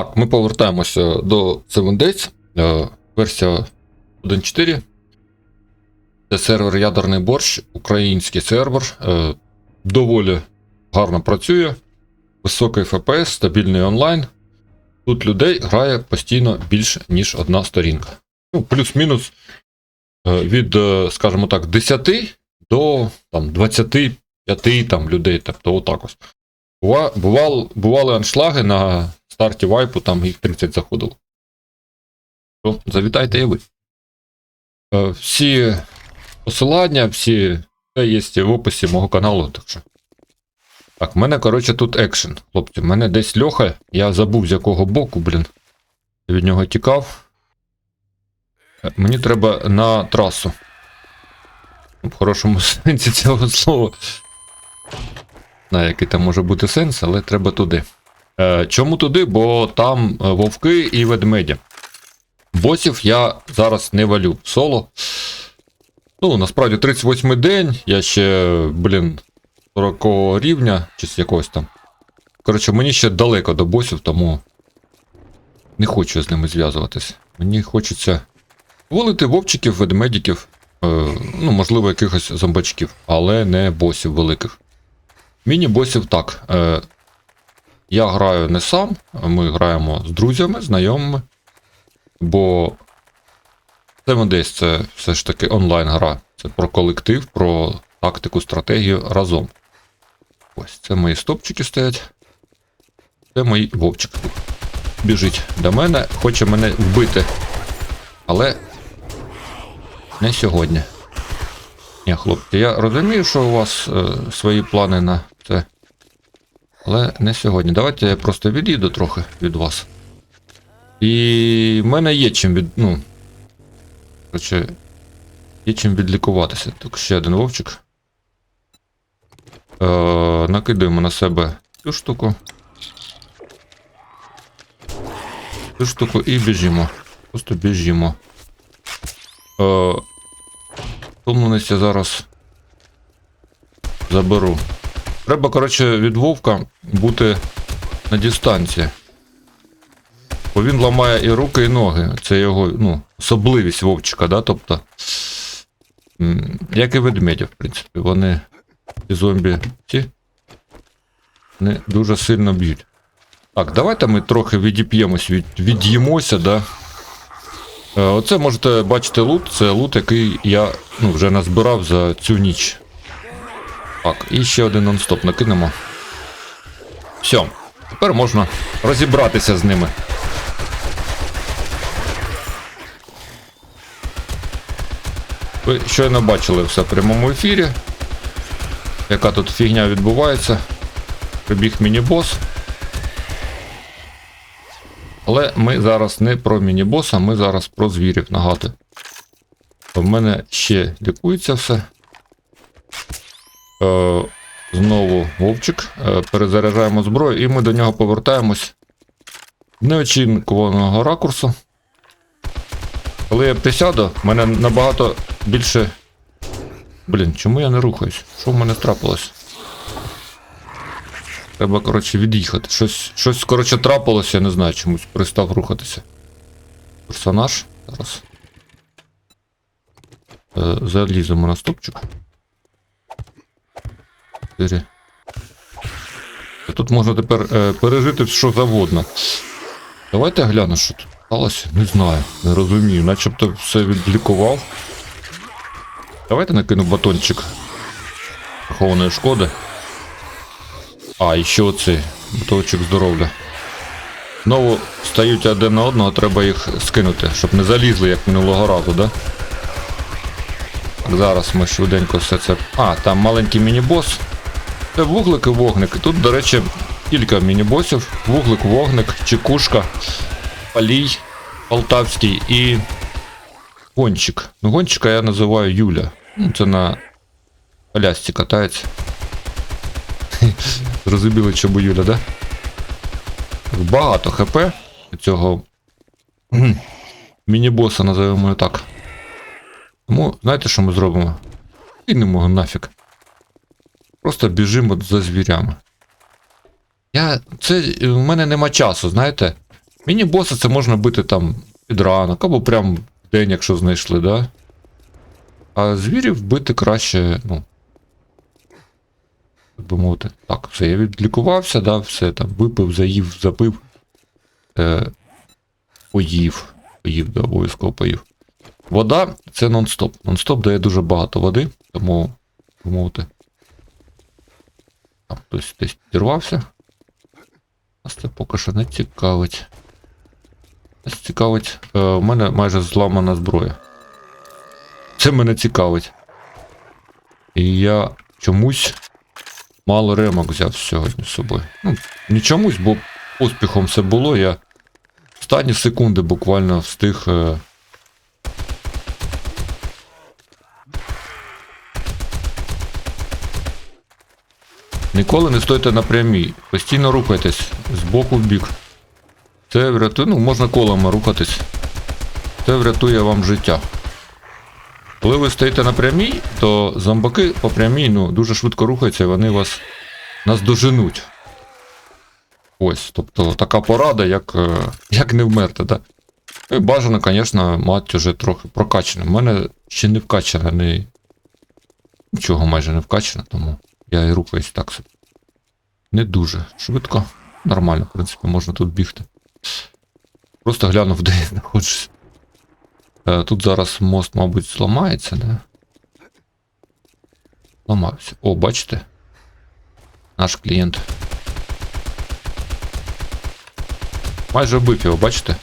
Так, ми повертаємося до Seven Days. Е, Версія 1.4. Це сервер Ядерний борщ, український сервер. Е, Доволі гарно працює. Високий FPS, стабільний онлайн. Тут людей грає постійно більше, ніж одна сторінка. Ну, плюс-мінус е, від, скажімо так, 10 до там, 25 там, людей. Тобто отак ось. Бува, бували аншлаги на старті вайпу, там їх 30 заходило. То завітайте і ви. Е, Всі посилання, всі це є в описі мого каналу. Так що. Так, в мене, коротше, тут екшен. Хлопці, в мене десь льоха, я забув з якого боку, блін. Від нього тікав. Е, Мені треба на трасу. В хорошому сенсі цього слова. знаю, який там може бути сенс, але треба туди. Е, чому туди? Бо там е, вовки і ведмеді. Босів я зараз не валю соло. Ну, насправді 38 день, я ще, блін, 40 рівня, чи з якогось там. Коротше, мені ще далеко до босів, тому не хочу з ними зв'язуватися. Мені хочеться волити вовчиків, ведмедиків, е, ну, можливо, якихось зомбачків, але не босів великих. Міні-босів так. Е, я граю не сам, ми граємо з друзями, знайомими. Бо Seven Days це все ж таки онлайн-гра. Це про колектив, про тактику, стратегію разом. Ось це мої стопчики стоять. Це мій вовчик. Біжить до мене, хоче мене вбити. Але не сьогодні. Ні, хлопці, я розумію, що у вас е, свої плани на це. Але не сьогодні. Давайте я просто відійду трохи від вас. І в мене є чим від. Ну. Короче, є чим відлікуватися. Так, ще один вовчик. Е, накидаємо на себе цю штуку. Цю штуку і біжимо. Просто біжимо. Е, Втомленість зараз заберу. Треба, коротше, від вовка бути на дистанції. Бо він ламає і руки, і ноги. Це його ну, особливість вовчика, да? тобто. Як і ведмедя, в принципі. Вони ці зомбі ці. Вони дуже сильно б'ють. Так, давайте ми трохи відіп'ємось, від, від'їмося, да. Е, Оце можете бачити лут, це лут, який я ну, вже назбирав за цю ніч. Так, і ще один нон-стоп накинемо. Все, тепер можна розібратися з ними. Ви щойно бачили все в прямому ефірі. Яка тут фігня відбувається. Прибіг міні-бос. Але ми зараз не про міні-боса, ми зараз про звірів нагадую. В мене ще лікується все. Е, знову вовчик. Е, перезаряджаємо зброю і ми до нього повертаємось неочікуваного ракурсу. Коли я присяду, мене набагато більше. Блін, чому я не рухаюсь? Що в мене трапилось? Треба, коротше, від'їхати. Щось, щось, коротше, трапилося, я не знаю, чомусь перестав рухатися. Персонаж. Зараз. Е, заліземо на стопчик. Чотири. Тут можна тепер е, пережити що завгодно. Давайте гляну, що тут сталося. Не знаю, не розумію. Начебто все відлікував. Давайте накину батончик прихованої шкоди. А, і ще оцей батончик здоров'я. Знову стають один на одного, треба їх скинути, щоб не залізли, як минулого разу, да? Так, зараз ми швиденько все це. А, там маленький міні-бос. Це вуглик і вогник. І Тут, до речі, кілька міні-босів. Вуглик, вогник, чекушка, палій, полтавський і гонщик. Ну, гонщика я називаю Юля. Ну, це на колясці катається. Зрозуміли, чому Юля, да? Багато хп цього міні-боса, називаємо його так. Тому, знаєте, що ми зробимо? Кинемо його нафіг. Просто біжимо за звірями. Я. Це. В мене нема часу, знаєте? Міні-боси це можна бити там під ранок, або прям в день, якщо знайшли, да? А звірів бити краще, ну. Так би мовити. Так, все, я відлікувався, да, все там випив, заїв, запив. Е, поїв. Поїв, да, обов'язково поїв. Вода це нон-стоп. Нон-стоп дає дуже багато води, тому, би мовити. Там хтось десь підірвався. Нас це поки що не цікавить. Нас цікавить. Е, у мене майже зламана зброя. Це мене цікавить. І я чомусь мало ремок взяв сьогодні з собою. Ну, не чомусь, бо успіхом все було. Я останні секунди буквально встиг. Е... Ніколи не стойте на прямій. Постійно рухайтесь з боку в бік. Це врятує, ну, можна колами рухатись. Це врятує вам життя. Коли ви стоїте на прямій, то зомбаки по прямій ну, дуже швидко рухаються і вони вас наздоженуть. Ось, тобто така порада, як, е, як не вмерти, да? Ну і бажано, звісно, мати вже трохи прокачане. У мене ще не вкачане, не... нічого майже не вкачане, тому я і рухаюсь так собі. Не дуже швидко. Нормально, в принципі, можна тут бігти. Просто глянув, де я знаходжусь. Е, Тут зараз мост, мабуть, зламається, да? Ламався. О, бачите? Наш клієнт. Майже вбив його, бачите?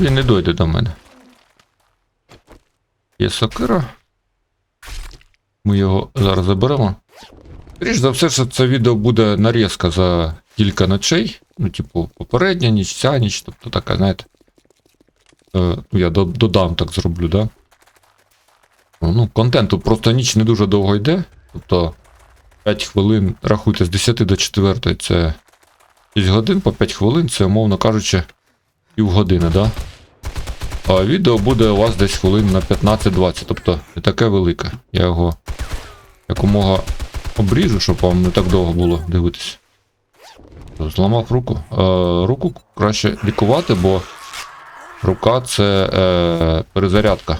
Він не дойде до мене. Є сокира. Ми його зараз заберемо. Скоріш за все, що це відео буде нарізка за кілька ночей. Ну, типу, попередня ніч, ця ніч, тобто така, знаєте. Е, ну, я додам так зроблю, да? Ну, контенту просто ніч не дуже довго йде. Тобто 5 хвилин, рахуйте, з 10 до 4 це 6 годин, по 5 хвилин, це, умовно кажучи, півгодини, да? А відео буде у вас десь хвилин на 15-20, тобто не таке велике. Я його якомога обріжу, щоб вам не так довго було дивитися. Зламав руку. Е, руку краще лікувати, бо рука це е, перезарядка.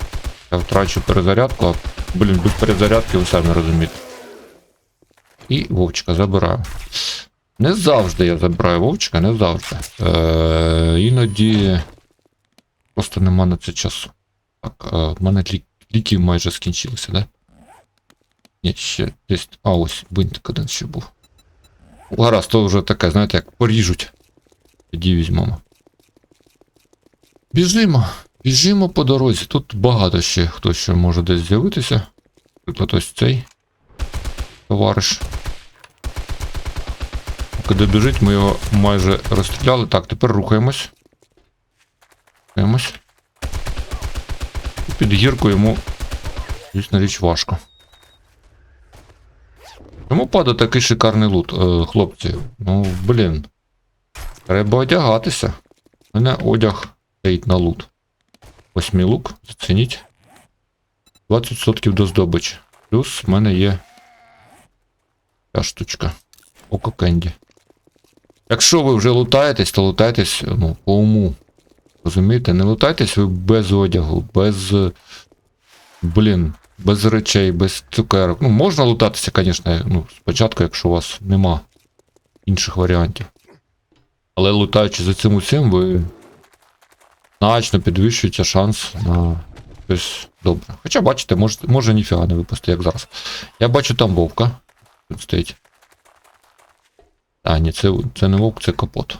Я втрачу перезарядку, а блін, без перезарядки ви самі розумієте. І вовчика забираю. Не завжди я забираю вовчика, не завжди. Е, іноді просто нема на це часу. Так, е, в мене лі- ліки майже скінчилися, да? Ні, ще десь. А, ось бинтик один ще був. Гаразд, то вже таке, знаєте, як поріжуть. Тоді візьмемо. Біжимо. Біжимо по дорозі. Тут багато ще хто ще може десь з'явитися. Наприклад, ось цей товариш. Коли біжить, ми його майже розстріляли. Так, тепер рухаємось. Рухаємось. І Під гірку йому, звісно, річ важко. Чому падає такий шикарний лут, е, хлопці? Ну, блін. Треба одягатися. У мене одяг стоїть на лут. Ось мій лук, зацініть. 20% до здобичі. Плюс в мене є ця штучка. Око Кенді. Якщо ви вже лутаєтесь, то лутайтесь ну, по уму. Розумієте? Не лутайтесь ви без одягу, без. Блін, без речей, без цукерок. Ну, можна лутатися, звісно, ну, спочатку, якщо у вас нема інших варіантів. Але лутаючи за цим усім, ви значно підвищуєте шанс на щось добре. Хоча, бачите, може, може ніфіга не випасти, як зараз. Я бачу там вовка. Тут стоїть. А, ні, це, це не вовк, це капот.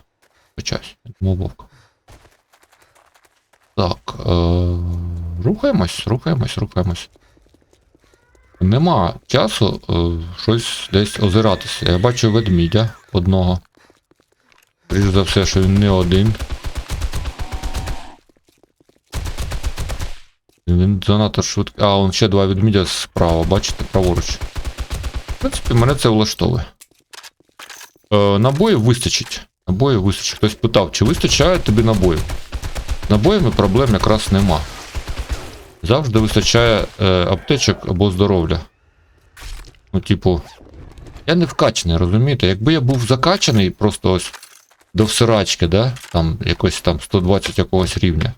Почаюсь. Я думав вовк. Так. Е- рухаємось, рухаємось, рухаємось. Нема часу е, щось десь озиратися. Я бачу ведмідя одного. Скоріш за все, що він не один. Він занадто швидкий. А, он ще два ведмідя справа, бачите, праворуч. В принципі, мене це влаштовує. Е, набоїв вистачить. Набоїв вистачить. Хтось питав, чи вистачає тобі набоїв? Набоями проблем якраз нема. Завжди вистачає е, аптечок або здоров'я. Ну, типу, я не вкачаний, розумієте? Якби я був закачаний, просто ось до всирачки, да? Там якось там 120 якогось рівня,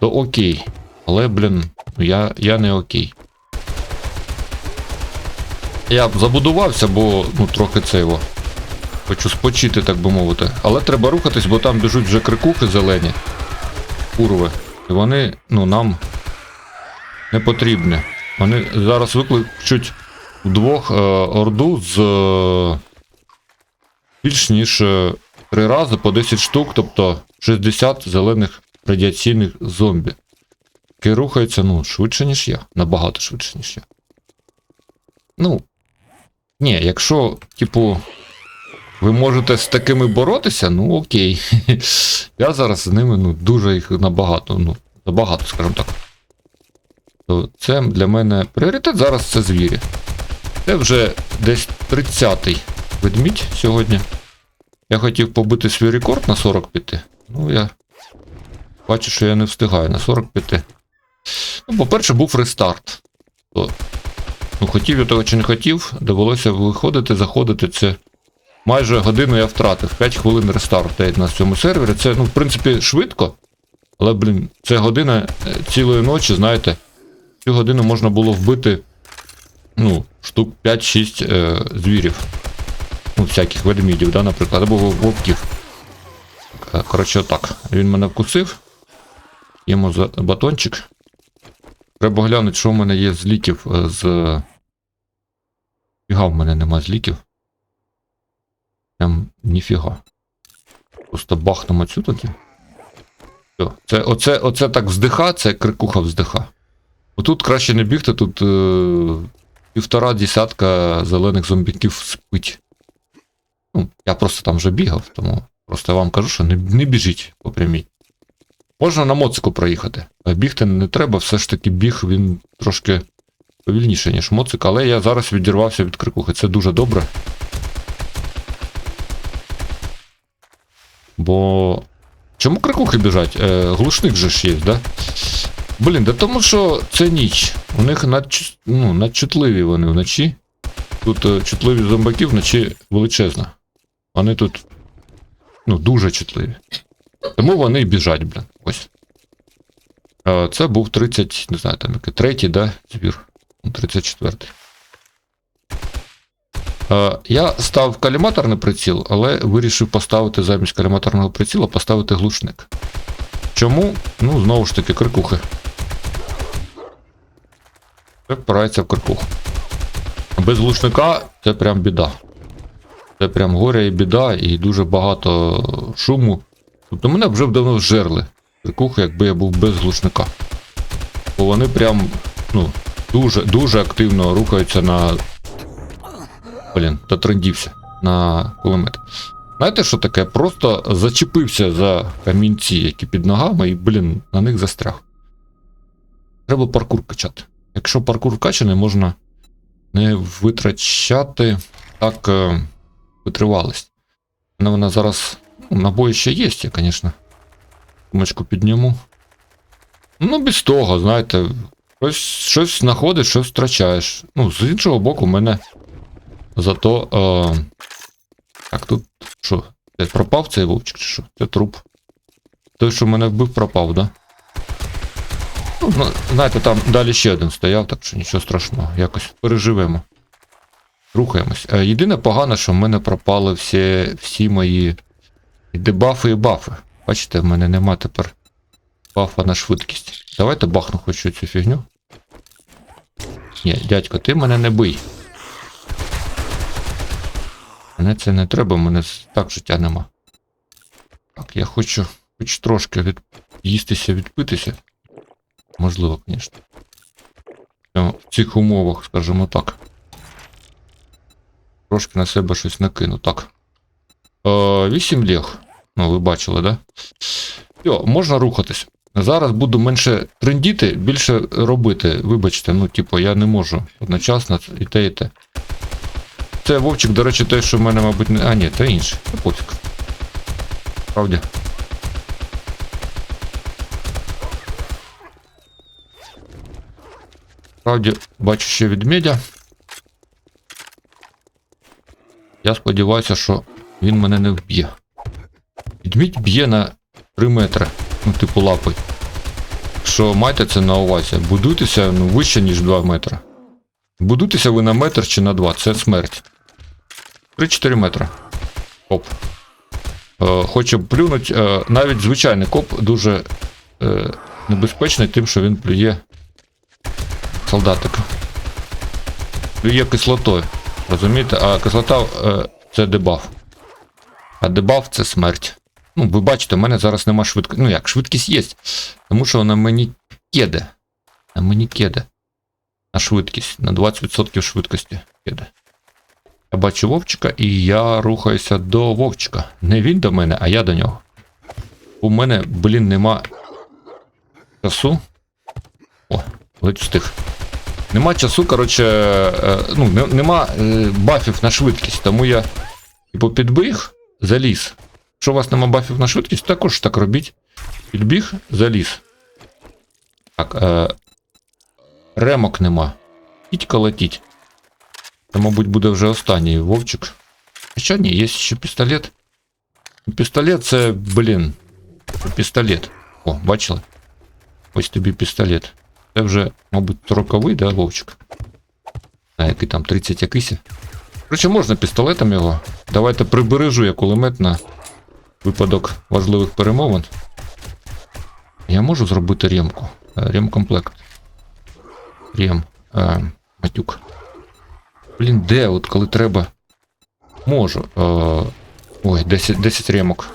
то окей. Але, блін, ну я, я не окей. Я б забудувався, бо ну трохи це його. Хочу спочити, так би мовити. Але треба рухатись, бо там біжуть вже крикухи зелені. Курви. І вони, ну, нам не потрібні. Вони зараз викличуть вдвох е, орду з е, більш ніж е, три рази по 10 штук, тобто 60 зелених радіаційних зомбі. Які рухаються, ну, швидше, ніж я. Набагато швидше, ніж я. Ну. Ні, якщо, типу, ви можете з такими боротися, ну окей. Я зараз з ними ну, дуже їх набагато, ну, набагато, скажімо так. То це для мене пріоритет зараз це звірі. Це вже десь 30-й ведмідь сьогодні. Я хотів побити свій рекорд на 45. Ну, я бачу, що я не встигаю на 45. Ну, по-перше, був рестарт. То, ну, хотів я того чи не хотів, довелося виходити, заходити. Це майже годину я втратив. 5 хвилин рестарт на цьому сервері. Це, ну, в принципі, швидко. Але, блін, це година е, цілої ночі, знаєте. Цю годину можна було вбити, ну, штук 5-6 е, звірів. Ну, всяких ведмідів, да, наприклад, або вовків. Е, Коротше, отак. Він мене вкусив. Йому за батончик. Треба глянути, що в мене є з ліків е, з. Фіга в мене нема з ліків. Прям ніфіга. Просто бахнемо цю тоді. Все. Це, оце, оце так вздиха, це крикуха вздиха. Отут краще не бігти, тут е, півтора десятка зелених зомбіків спить. Ну, я просто там вже бігав, тому просто я вам кажу, що не, не біжіть по прямій. Можна на моцику проїхати. Бігти не треба, все ж таки біг він трошки повільніше, ніж моцик, але я зараз відірвався від крикухи. Це дуже добре. Бо. Чому крикухи біжать? Е, глушник же ж є, да? Блін, да тому що це ніч. У них надч... ну, надчутливі вони вночі. Тут е, чутливі зомбаки вночі величезна. Вони тут. Ну, дуже чутливі. Тому вони і біжать, блін. Ось. Е, це був 30, не знаю, там який третій, да, збір. Ну, 34. Е, я став каліматорний приціл, але вирішив поставити замість каліматорного приціла поставити глушник. Чому? Ну, знову ж таки, крикухи. Це впирається в крикуху. Без глушника це прям біда. Це прям горя і біда, і дуже багато шуму. Тобто мене вже б давно жерли. Крикухи, якби я був без глушника. Бо вони прям, ну, дуже, дуже активно рухаються на. Блін, дотрендівся на кулемет. Знаєте, що таке? Просто зачепився за камінці, які під ногами, і, блін, на них застряг. Треба паркур качати. Якщо паркур вкачаний, можна не витрачати так е, витривалість. У мене вона зараз. Ну, набої ще є, я, звісно. Сумочку підніму. Ну, без того, знаєте, щось, щось знаходиш, щось втрачаєш. Ну, з іншого боку, в мене зато. Е, так, тут що? Пропав цей вовчик чи що? Це труп. Той, що мене вбив, пропав, да? Ну, знаєте, там далі ще один стояв, так що нічого страшного, якось переживемо. Рухаємось. Е, Єдине погане, що в мене пропали всі, всі мої дебафи і бафи. Бачите, в мене нема тепер бафа на швидкість. Давайте бахну хоч цю фігню. Ні, дядько, ти мене не бий. Мене це не треба, мене так життя нема. Так, я хочу хоч трошки від... їстися, відпитися. Можливо, звісно. В цих умовах, скажімо так. Трошки на себе щось накину. Так. Е, 8 лег. Ну, ви бачили, да? Все, можна рухатись. Зараз буду менше трендіти, більше робити. Вибачте, ну, типу, я не можу одночасно і те, і те. Це вовчик, до речі, той, що в мене, мабуть, не. А, ні, це інший. Це пофіг. Правді. Справді, бачу ще ведмедя. Я сподіваюся, що він мене не вб'є. Відмідь б'є на 3 метри. Ну, типу лапи. Що майте це на увазі. Будуйтеся ну, вище, ніж 2 метри. Будуйтеся ви на метр чи на 2, це смерть. 3-4 метри. Коп. Е, хоче плюнуть. Е, навіть звичайний коп дуже е, небезпечний тим, що він плює солдатика. Плює кислотою. Розумієте? А кислота е, це дебаф. А дебаф це смерть. Ну, ви бачите, у мене зараз нема швидкості. Ну як, швидкість є. Тому що на мені кеде. На мені кеде. На швидкість. На 20% швидкості кеде. Я бачу Вовчика і я рухаюся до Вовчика. Не він до мене, а я до нього. У мене, блін, нема часу. О, ледь встиг. Нема часу, коротше, е, ну, нема е, бафів на швидкість, тому я типу підбіг, заліз. Якщо у вас нема бафів на швидкість, також так робіть. Підбіг, заліз. Так, е, ремок нема. Тітька летіть. Це, мабуть, буде вже останній вовчик. Хоча ні, є ще пістолет. Пістолет це, блін. Пістолет. О, бачили? Ось тобі пістолет. Це вже, мабуть, роковий, да, вовчик? А який там 30 якийсь. Короче, можна пістолетом його. Давайте прибережу я кулемет на випадок важливих перемовин. Я можу зробити ремку. Е, Ремкомплект. Рем. Е, матюк. Блін, де от коли треба. Можу. Е, ой, 10, 10 ремок.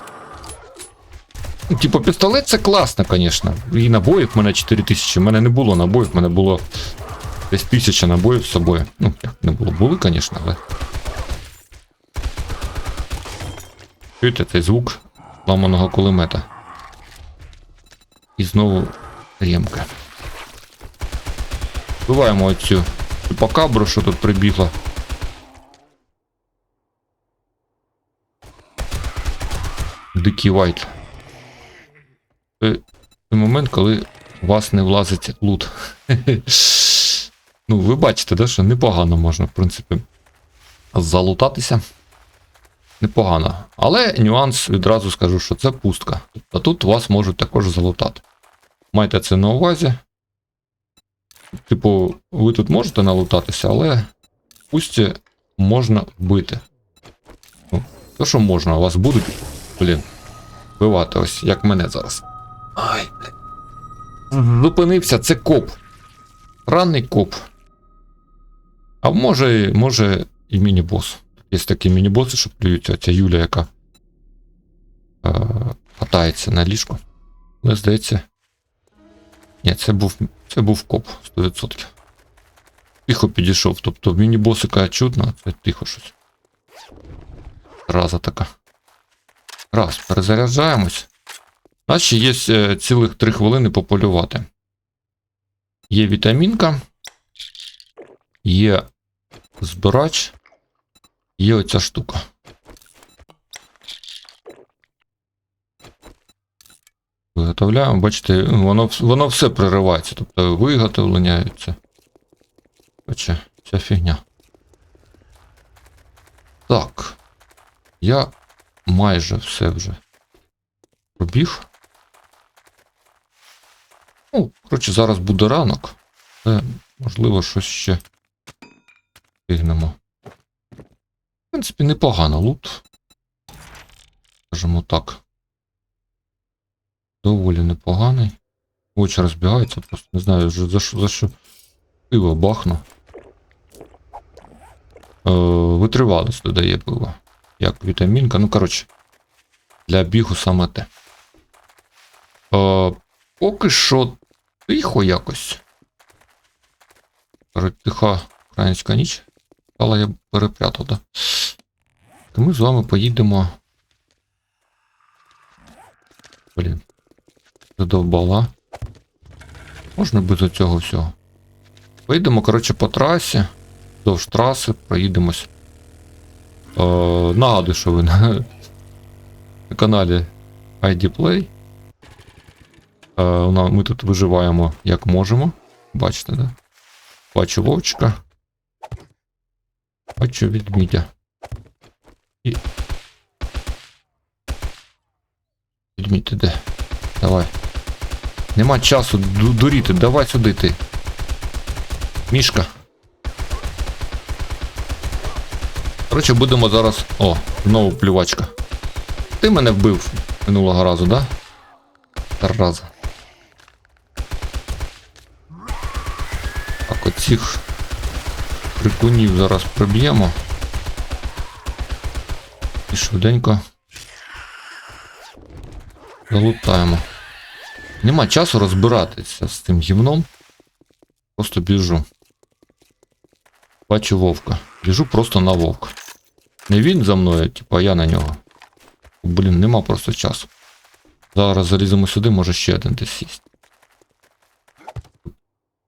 Типу, пістолет це класно, звісно. І набоїв в мене 4000. В мене не було набоїв, в мене було десь 1000 набоїв з собою. Ну, не було, були, звісно, але. Чуєте цей звук ламаного кулемета. І знову ремка. Вбиваємо оцю чупакабру, що тут прибігла. Дикий вайт. Це той момент, коли у вас не влазить лут. ну, ви бачите, да, що непогано можна, в принципі, залутатися. Непогано. Але нюанс відразу скажу, що це пустка. А тут вас можуть також залутати. Майте це на увазі. Типу, ви тут можете налутатися, але пусті можна вбити. Ну, то, що можна, вас будуть, блін, вбивати, ось як мене зараз. Ай. Зупинився, це коп. Ранний коп. А може, може і міні-бос. Є такі міні-боси, що плюються. Ця Юля, яка е, катається на ліжку. Але здається. Ні, це був, це був коп 100%. Тихо підійшов. Тобто міні-босика чутно, це тихо щось. Раза така. Раз, перезаряджаємось. Нас ще є е, цілих 3 хвилини пополювати. Є вітамінка. Є збирач. Є оця штука. Виготовляємо, бачите, воно, воно все приривається, тобто виготовлення це. Короче, ця фігня. Так. Я майже все вже пробіг. Ну, коротше, зараз буде ранок. Але, можливо, щось ще встигнемо. В принципі, непогано лут. Скажімо так. Доволі непоганий. Очі розбігаються, просто не знаю за що за що пиво бахну. Е, витривалість додає пиво. Як вітамінка. Ну, коротше, для бігу саме те. Е, поки що тихо якось. Тиха українська ніч. Але я перепрятав, да? То ми з вами поїдемо. Блін. Задовбала. Можна без цього всього. Поїдемо, коротше, по трасі. Довж траси, проїдемось. Е, нагадую, що ви на, на каналі ID Play. Е, ми тут виживаємо як можемо. Бачите, да? Бачу вовчика. Бачу відмідя. І. ведмідь іде. Давай. Нема часу дуріти, давай сюди ти. Мішка. Коротше, будемо зараз. О, знову плювачка. Ти мене вбив минулого разу, да? Раза. Так, оцих прикунів зараз приб'ємо. І швиденько. Залутаємо. Нема часу розбиратися з цим гівном. Просто біжу. Бачу вовка. Біжу просто на вовка. Не він за мною, типу, а я на нього. Блін, нема просто часу. Зараз заліземо сюди, може ще один десь сість.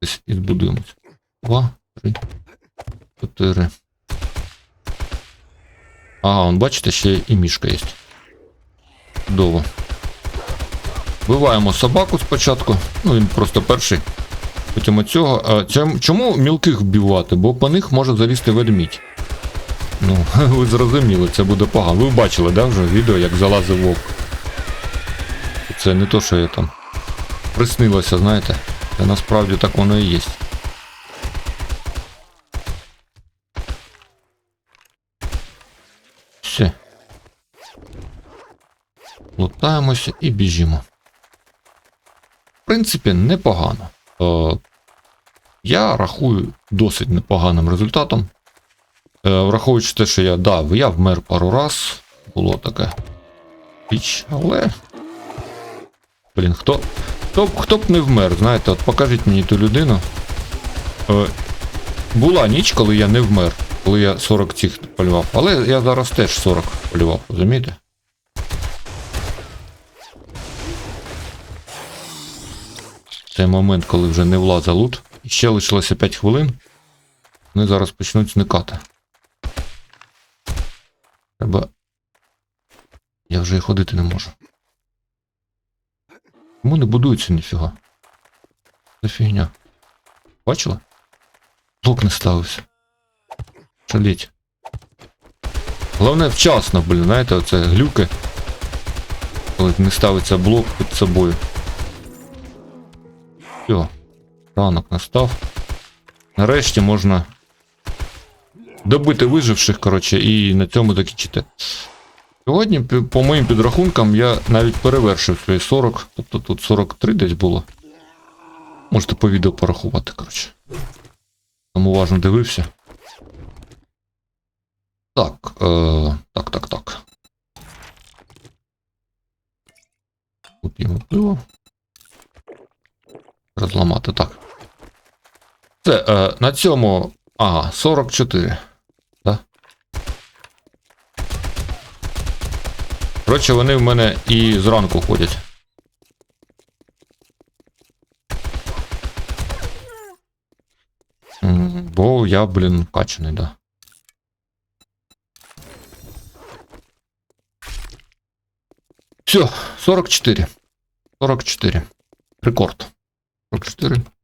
Десь і збудуємось. Два, три, чотири. Ага, он бачите, ще і мішка є. Чудово. Вбиваємо собаку спочатку. Ну, він просто перший. Потім оцього. А цям- чому мілких вбивати? Бо по них може залізти ведмідь. Ну, ви зрозуміли, це буде погано. Ви бачили, да, вже відео, як залазив вовк. Це не то, що я там приснилося, знаєте. Це насправді так воно і є. Все. Лутаємося і біжимо. В принципі, непогано. Е, я рахую досить непоганим результатом. Е, враховуючи те, що я да, я вмер пару раз. Було таке. Піч, але. Блін, хто. Хто, хто б не вмер, знаєте, от покажіть мені ту людину. Е, була ніч, коли я не вмер, коли я 40 цих полював. Але я зараз теж 40 полював, розумієте? Цей момент, коли вже не влазить лут. Ще лишилося 5 хвилин. Вони зараз почнуть зникати. Треба. Я вже і ходити не можу. Чому не будується ніфіга? Це фігня. Бачили? Блок не ставився. Шаліть. Головне вчасно, блін, знаєте, оце глюки. Коли не ставиться блок під собою. Все. Ранок настав. Нарешті можна добити виживших, коротше, і на цьому закінчити. Сьогодні, по моїм підрахункам, я навіть перевершив свої 40, тобто тут 43 десь було. Можете по відео порахувати, коротше. Там уважно дивився. Так, е, так, так, так. Купимо пиво. Розламати, так. Це, е, на цьому. Ага, 44. Да? Коротше, вони в мене і зранку ходять. Бо я, блін, качаний, да. Все, 44. 44. Рекорд. 44.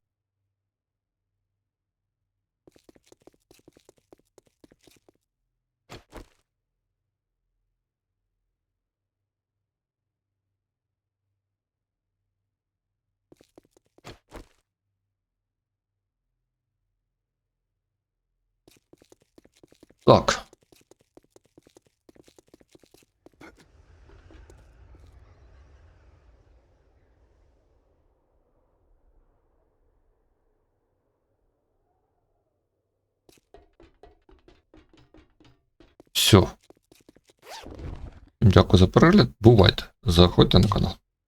Так. Все. Дякую за перегляд. Бувайте. Заходьте на канал.